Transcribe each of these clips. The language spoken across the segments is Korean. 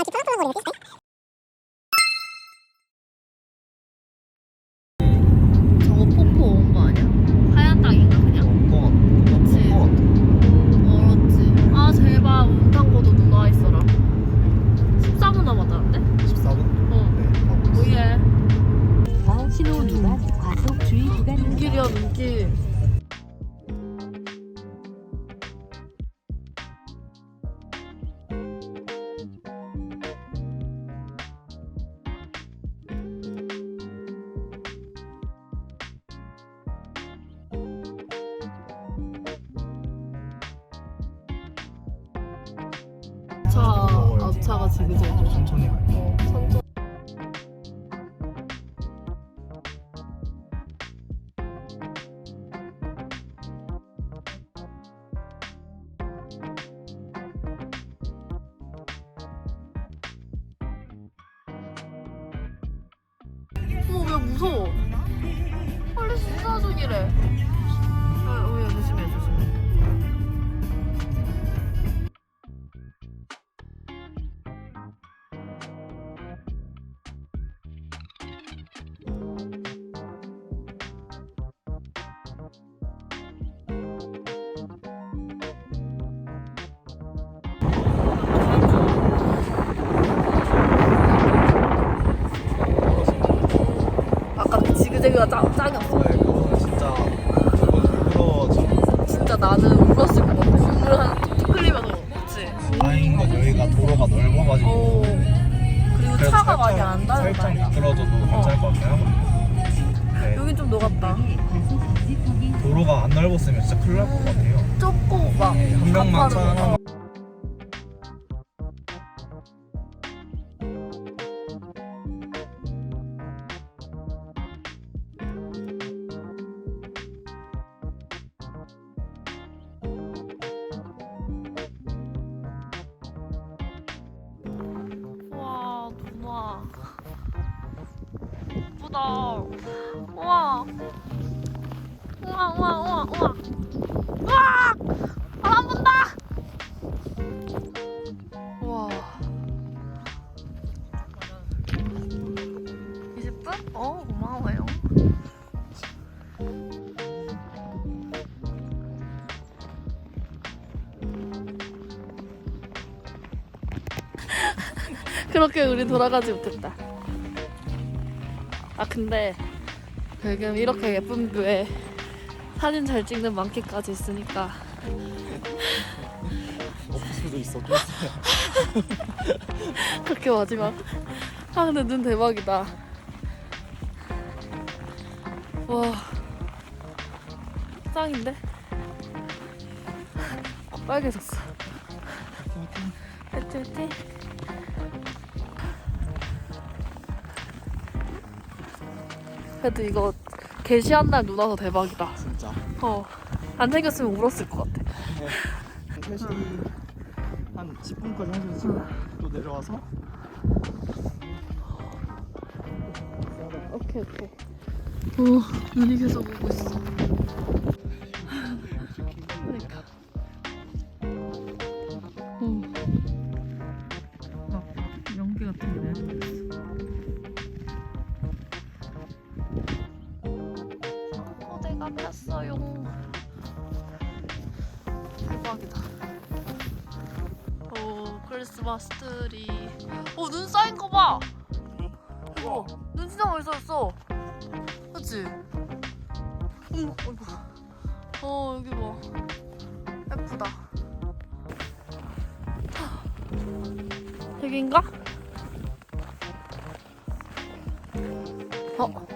啊，这怎么不来了？对不对？ 앞차가 지그재그 천천히 갈게. 어, 천천히. 어머 왜 무서워? 빨리 수사 중이래 그 지그재그가 짱, 짱이었어. 네, 그거는 진짜 일부러 지금 진짜 나는 울었을 것 같아. 눈물 한 툭툭 흘리면서 그치 다행인 건 여기가 도로가 넓어가지고. 오. 그리고 그래서 차가 많이 안 살짝 미끄러져도 괜찮을 것 같아요. 네, 여긴 좀 녹았다. 도로가 안 넓었으면 진짜 큰일 날 것 같아요. 좁고 막한 명만 차. 하나 우와 우와 우와 우와 우와. 우와! 바람 분다! 우와. 20분? 어 고마워요. 그렇게 우리 돌아가지 못했다. 아 근데 지금 이렇게 예쁜 뷰에 사진 잘 찍는 만키까지 있으니까 없을 수도 있어. 그렇게 마지막. 아 근데 눈 대박이다. 와 짱인데? 어, 빨개졌어. 화이팅. 그래도 이거 게시한 날 눈 와서 대박이다. 진짜. 어. 안 생겼으면 울었을 것 같아. 3시 한 10분까지 하셔서 또 내려와서 오케이 오케이. 오 눈이 계속 오고 있어. 마스 트리. 오눈 쌓인 거 봐. 이거 눈 진짜 쌓였어. 그치? 어머, 어이구. 어, 여기 봐. 예쁘다. 여긴가? 어?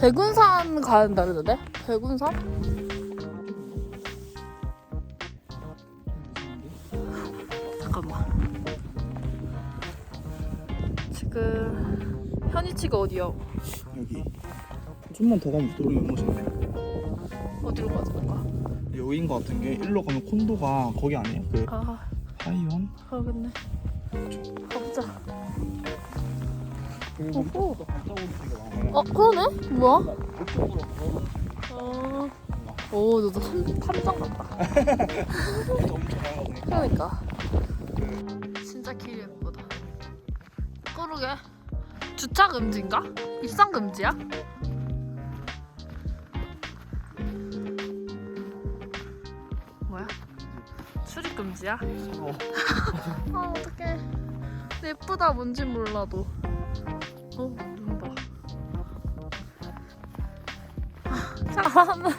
백운산 가야 된다는데? 백운산? 현이치가 어디야? 여기 좀만 더 가면 도로 연못인데 어디로 되는 거야? 여기인 것 같은 게 일로 가면 콘도가 거기 아니에요? 그 아, 하이원? 가겠네. 가보자. 그리고 오호. 많아요. 어, 그러네? 뭐야? 어. 오, 너도 탐, 탐정 같다. 엄청 그러니까. 진짜 길 예쁘다. 그러게. 주차 금지인가? 입상 금지야? 뭐야? 출입 금지야? 어. 아 어떡해. 예쁘다 뭔진 몰라도. 어, 눈 봐. 아, 잘하는.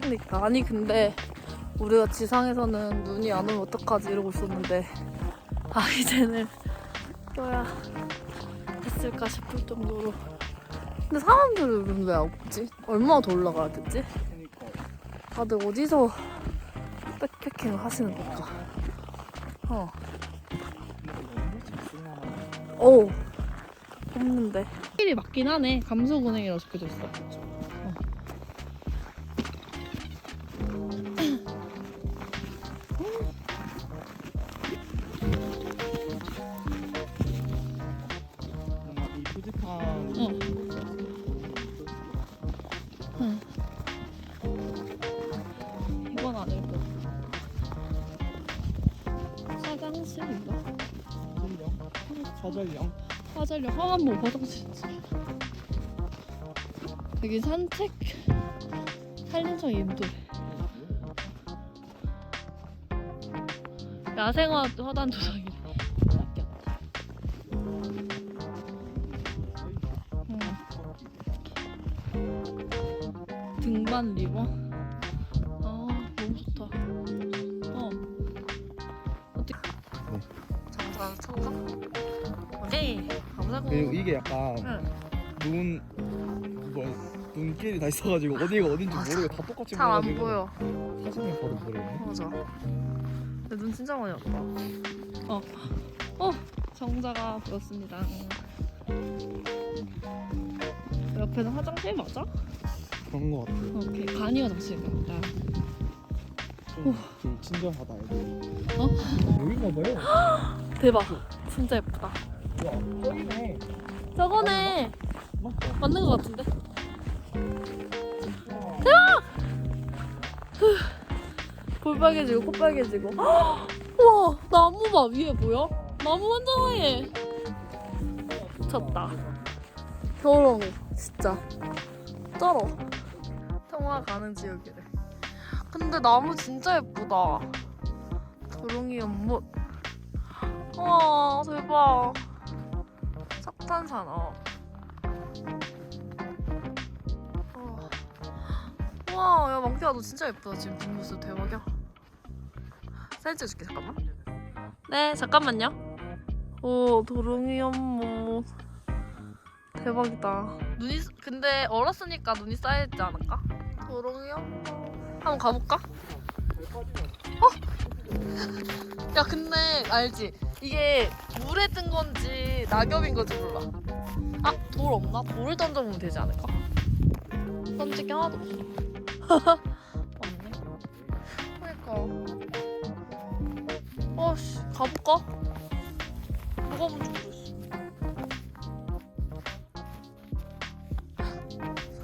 그러니까 아니 근데 우리가 지상에서는 눈이 안 오면 어떡하지 이러고 있었는데 아 이제는 껴야 됐을까 싶을 정도로. 근데 사람들은 왜 없지? 얼마나 더 올라가야 되지? 다들 어디서 백패킹을 하시는 걸까? 어. 오. 없는데. 길이 맞긴 하네. 감소근행이라고 적혀져 있어. 화장실 하한뭐 화장실이지. 여기 산책 한림성 인도. 야생화 화단. 낚였다. 응. 등반 리버. 아 너무 좋다. 어. 어떻게? 장사 청사. 그리고 이게 약간 응. 눈 뭐, 눈길이 다 있어가지고 어디가 어딘지 맞아. 모르고 다 똑같이 잘 안 보여가지고 보여. 사진을 봐도 모르겠네 맞아. 내 눈 진짜 많이 왔다. 어. 어. 정자가 보였습니다. 응. 옆에는 화장실 맞아? 그런 거 같아 오케이. 간이 화장실인가 보다. 좀, 좀 친절하다 애들 어? 여긴가 봐요 대박. 진짜 예쁘다. 와 저거네. 맞는 것 같은데? 볼 빨개지고 코 빨개지고. 헉! 우와 나무 봐 위에 보여? 나무 완전 하얘 미쳤다. 더러워 진짜. 쩔어. 통화 가는 지역이래. 근데 나무 진짜 예쁘다. 도롱이 연못. 와 대박 석탄산업 와, 야 망태야 너 진짜 예쁘다 지금 뒷 모습 대박이야. 사진 찍어줄게 잠깐만. 네, 잠깐만요. 오, 도롱이 연못 대박이다. 눈이 근데 얼었으니까 눈이 쌓이지 않을까? 도롱이 연못 한번 가볼까? 어? 야 근데 알지? 이게 물에 뜬 건지 낙엽인 건지 몰라. 아, 돌 없나? 돌을 던져보면 되지 않을까? 던질 게 하나도 없어. 맞네. 그러니까. 어씨 가볼까? 뭐가 뭔지 모르겠어.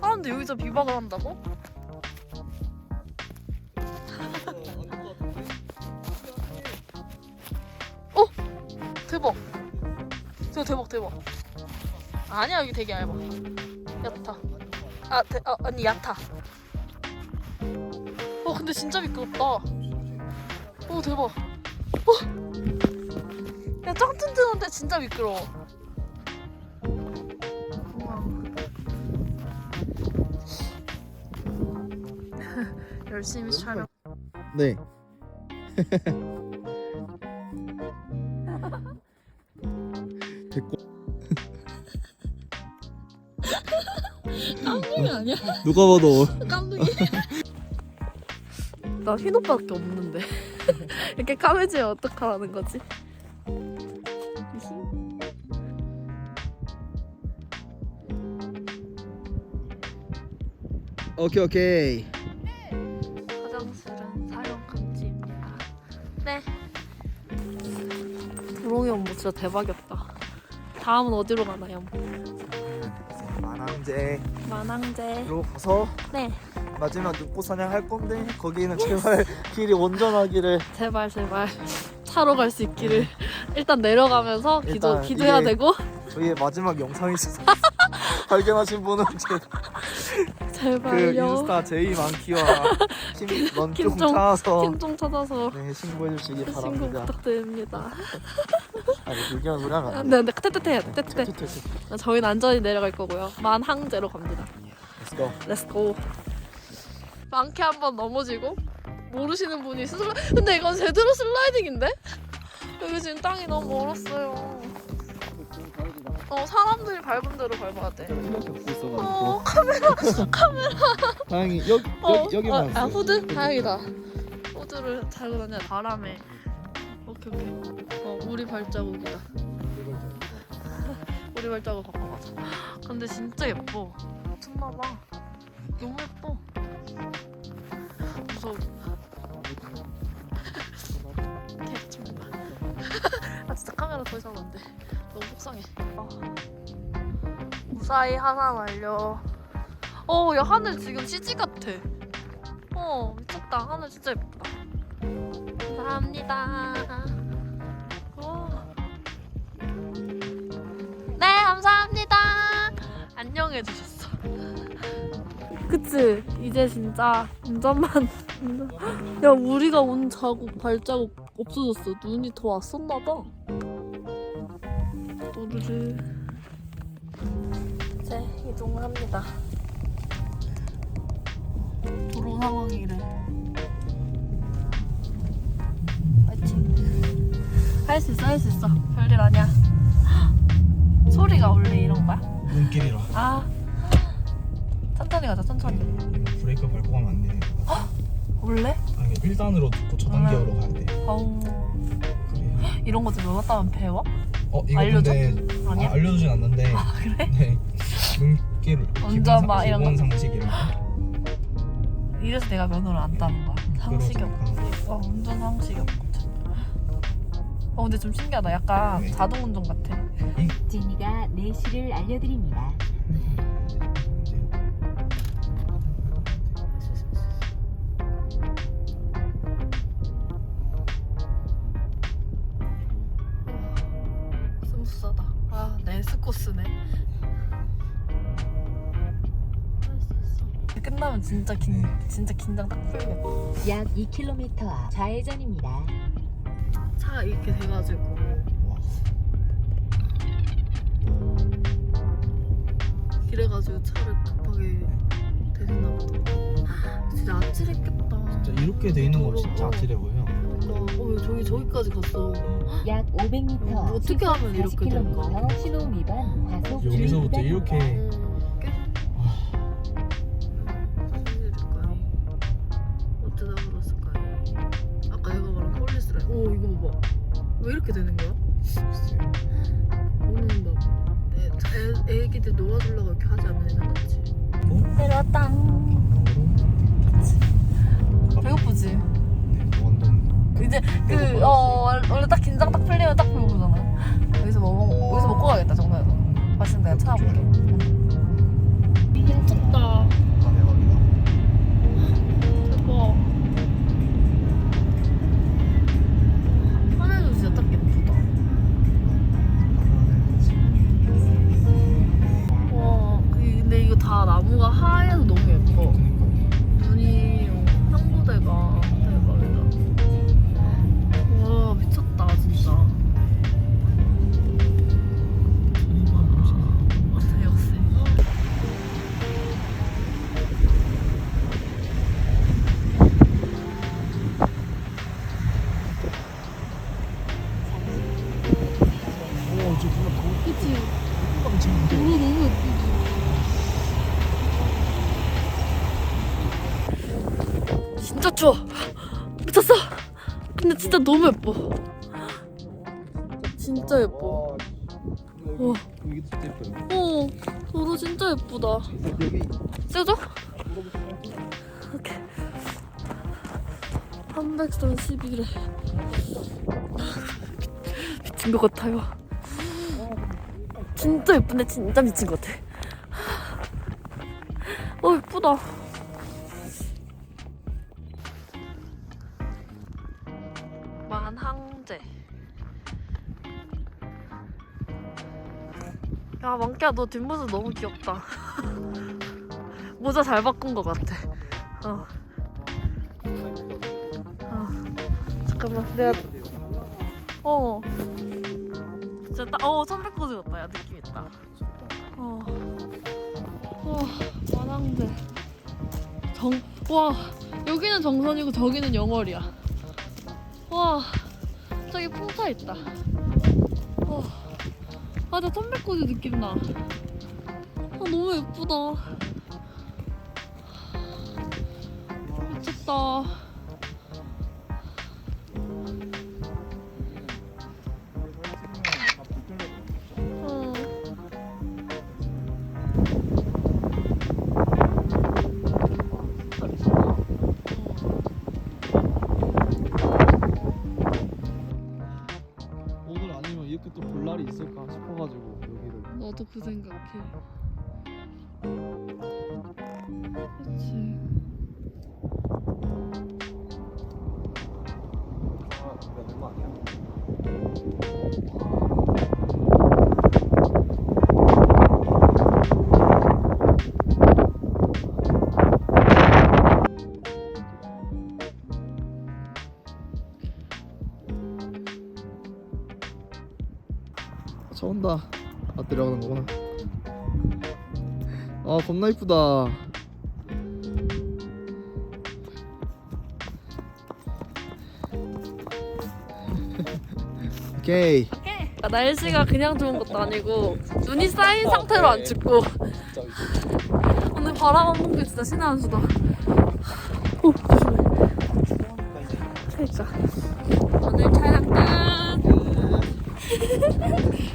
사람들 여기서 비박을 한다고? 대박. 아니야 여기 되게 얇아. 얕아. 아, 대, 아 아니 얕아. 어 근데 진짜 미끄럽다. 오 대박. 어. 야짱 튼튼한데 진짜 미끄러워. 열심히 촬영. 네 됐고 깜둥이 아니야? 누가 봐도 깜둥이. 나 흰옷밖에 없는데 이렇게 까매지면 어떡하라는 거지? 오케이 오케이 화장실은 사용 금지입니다. 네. 도롱이 엄마 진짜 대박이었다. 다음은 어디로 가나요? 만항제로 만항제. 가서 네. 마지막 눈꽃 사냥 할 건데 거기는 제발 길이 온전하기를 제발 제발 차로 갈 수 있기를 일단 내려가면서 기도 일단 기도해야 이게- 되고 저희의 마지막 영상이 있어서 발견하신 분은 제, 그 제발요. 인스타 제이 만키와 김런종 김종- 찾아서 팀좀 찾아서 네 신고해 주시기 신고 바랍니다. 부탁드립니다. 아니 아, 안 돼. 네, 네, 뜨뜻해. 투투투. 저희는 안전히 내려갈 거고요. 만항제로 갑니다. Let's go. 렛츠고. 많게 한번 넘어지고 모르시는 분이 슬라... 근데 이건 제대로 슬라이딩인데? 여기 지금 땅이 너무 멀었어요. 어 사람들이 밟은 대로 밟아야 돼. 어 다행히 여기 어, 여기 여기만 아, 아. 후드? 다행이다. 후드를 달고 다녀 바람에. 오케이. 어 우리 발자국이다. 우리 발자국 바꿔가자. 근데 진짜 예뻐. 미쳤나봐. 너무 예뻐. 무서워. 개미친다. 아 진짜 카메라 더 이상 안 돼. 너무 속상해. 아. 무사히 하산 완료. 어, 야 하늘 지금 CG 같아. 어, 미쳤다. 하늘 진짜 예쁘다. 감사합니다. 안녕해 주셨어. 그치? 이제 진짜 운전만. 운전- 야, 우리가 온 자국, 발자국 없어졌어. 눈이 더 왔었나봐. 또르르. 이제 이동합니다. 도로 상황이래. 파이팅. 할 수 있어, 할 수 있어. 별일 아니야. 소리가 원래 이런 거야? 눈길이라 아. 천천히 가자, 천천히. 브레이크 밟고 가면 안 돼. 원래? 아니 1단으로 듣고 저단계로 가야 돼. 어우. 그래. 이런 것도 따면 배워? 어 이거 알려줘? 근데 아니야? 아, 알려주진 않는데. 아, 그래? 네. 눈길 운전 막 이런 기본 거? 상식이라. 이래서 내가 면허를 안 따는 거야. 상식이 없 그러니까. 어, 운전 상식이 없거든. 어, 근데 좀 신기하다. 약간 네. 자동 운전 같아. 제니가 내시를 알려드립니다. 스무스하다. 아, 네스코스네. 끝나면 진짜 긴, 네. 진짜 긴장 딱 풀겠다. 약 2km 앞 좌회전입니다. 차 이렇게 돼가지고 길해가지고 차를 급하게 대리나 보다. 진짜 아찔했겠다. 진짜 이렇게 돼 있는 거 진짜 아찔해 보여. 그러니까 어, 저기 저기까지 갔어. 약 500m 어, 앞 어떻게 하면 이렇게 되는 거야? 40km 신호 위반 과속 여기서부터. 이렇게 어, 깨? 소리일까요? 어쩌다 그랬을까요? 아까 내가 말한 폴리스라. 오 이거 봐봐. 왜 이렇게 되는 거야? 글쎄요. 애, 애기들 놀아주려고 이렇게 하지 않는 않지. 어? 내려왔다. 배고프지? 이제 그 어 원래 딱 긴장 딱 풀리면 딱 배고프잖아. 여기서 뭐 먹, 여기서 먹고 가겠다 정말. 맛있는 데가 찾아볼게. 미쳤다. 아, 대박이다. 진짜 너무 예뻐. 진짜 예뻐. 와, 진짜 예뻐요. 어, 도로 진짜 예쁘다. 여기 찍어줘? 오케이. 331에. 미친 것 같아요. 진짜 예쁜데 진짜 미친 것 같아. 어 예쁘다. 만항제. 아 망키야 너 뒷모습 너무 귀엽다. 모자 잘 바꾼 것 같아. 어. 어. 잠깐만 내가 어. 진짜 딱, 어, 천백포즈 같다. 야, 느낌 있다. 어. 와, 완항대. 정, 와, 여기는 정선이고 저기는 영월이야. 와, 저기 풍차 있다. 와, 아, 나 느낌 나. 아, 너무 예쁘다. 미쳤다. 겁나 이쁘다 오케이 아, 날씨가 그냥 좋은 것도 아니고 눈이 쌓인 상태로 안 춥고 오늘 바람 한 번도 진짜 신의 한 수다. 오 조심해. 그러니까 오늘 촬영 끝.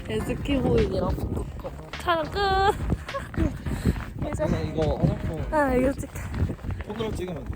SK 호일이랑 북극곰 촬영 끝. 이제 이거 화장품 아 이거 찍. 폰으로 찍으면 돼